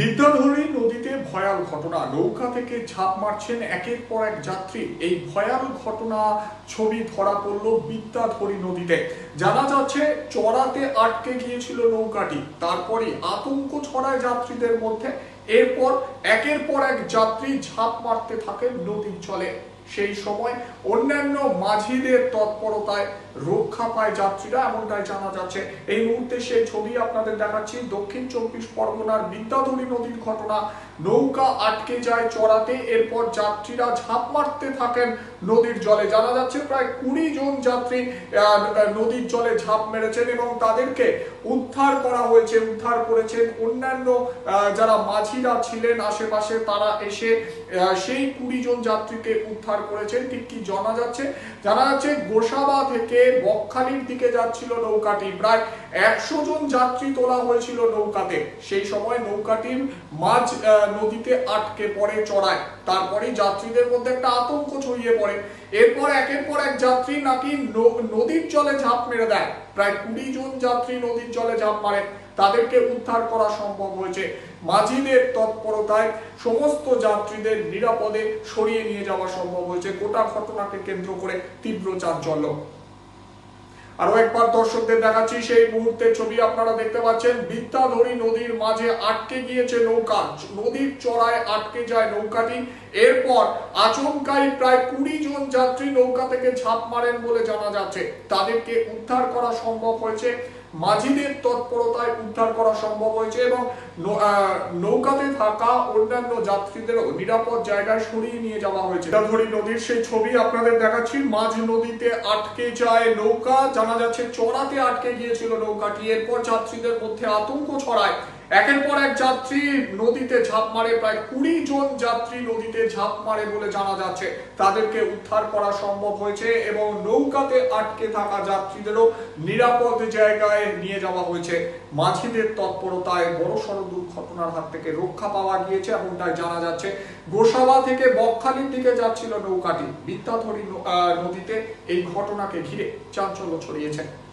বিদ্যাধরী নদীতে ভয়াল ঘটনা। নৌকা থেকে ঝাঁপ মারছেন একের পর এক যাত্রী। এই ভয়াল ঘটনা ছবি ধরা পড়ল বিদ্যাধরী নদীতে। জানা যাচ্ছে, চড়াতে আটকে গিয়েছিল নৌকাটি। তারপরে আতঙ্ক ছড়ায় যাত্রীদের মধ্যে। এরপর একের পর এক যাত্রী ঝাঁপ মারতে থাকেন নদীর জলে। সেই সময় অন্যান্য মাঝিদের তৎপরতায় রক্ষা পায় যাত্রীরা, এমনটাই জানা যাচ্ছে। এই মুহূর্তে সেই ছবি আপনাদের দেখাচ্ছি। দক্ষিণ চব্বিশ পরগনার বিদ্যাধরী নদীর ঘটনা। নৌকা আটকে যায় চড়াতে, এরপর যাত্রীরা ঝাঁপ মারতে থাকেন নদীর জলে। জানা যাচ্ছে প্রায় কুড়ি জন যাত্রী নদীর জলে ঝাঁপ মেরেছেন এবং তাদেরকে উদ্ধার করা হয়েছে, উদ্ধার করেছেন অন্যান্য যারা মাঝিরা ছিলেন আশেপাশে, তারা এসে সেই কুড়ি জন যাত্রীকে উদ্ধার করেছেন, ঠিক কি জানা যাচ্ছে? জানা যাচ্ছে গোসাবা থেকে বকখালির দিকে যাচ্ছিল নৌকাটি প্রায় একশো জন যাত্রী তোলা হয়েছিল নৌকাতে। সেই সময় নৌকাটির মাঝ নদীতে আটকে পড়ে চড়ায়। তারপরে যাত্রীদের মধ্যে একটা আতঙ্ক ছড়িয়ে পড়ে। এরপর একের পর এক যাত্রী নাকি নদীর জলে ঝাঁপ মেরে দেয়। প্রায় কুড়ি জন যাত্রী নদীর জলে ঝাঁপ মারে। তাদেরকে উদ্ধার করা সম্ভব হয়েছে। মাঝিদের তৎপরতায় সমস্ত যাত্রীদের নিরাপদে সরিয়ে নিয়ে যাওয়া সম্ভব হয়েছে। গোটা ঘটনাকে কেন্দ্র করে তীব্র চাঞ্চল্য। আরও একবার দর্শকদের দেখাচ্ছি, সেই মুহূর্তে ছবি আপনারা দেখতে পাচ্ছেন। বিদ্যাধরী নদীর মাঝে আটকে গিয়েছে নৌকা। নদীর চড়ায় আটকে যায় নৌকাটি। এরপর আচমকাই প্রায় কুড়ি জন যাত্রী নৌকা থেকে ঝাঁপ মারেন বলে জানা যাচ্ছে। তাদেরকে উদ্ধার করা সম্ভব হয়েছে। মাঝিদের তৎপরতায় উদ্ধার করা সম্ভব হয়েছে এবং নৌকাতে থাকা অন্যান্য যাত্রীদের নিরাপদ জায়গায় সরিয়ে নিয়ে যাওয়া হয়েছে। ধরি নদীর সেই ছবি আপনাদের দেখাচ্ছি। মাঝ নদীতে আটকে যায় নৌকা। জানা যাচ্ছে চড়াতে আটকে গিয়েছিল নৌকাটি। এরপর যাত্রীদের মধ্যে আতঙ্ক ছড়ায়। একের পর এক যাত্রী নদীতে ঝাঁপ মারে, প্রায় কুড়ি জন যাত্রী নদীতে ঝাঁপ মারে বলে জানা যাচ্ছে। তাদেরকে উদ্ধার করা সম্ভব হয়েছে এবং নৌকাতে আটকে থাকা যাত্রীদেরও নিরাপদ জায়গায় নিয়ে যাওয়া হয়েছে। মাঝিদের তৎপরতায় বড় সড় দুর্ঘটনার হাত থেকে রক্ষা পাওয়া গিয়েছে এমনটাই জানা যাচ্ছে। গোসাবা থেকে বকখালির দিকে যাচ্ছিল নৌকাটি। বিদ্যাধরী নদীতে এই ঘটনাকে ঘিরে চাঞ্চল্য ছড়িয়েছে।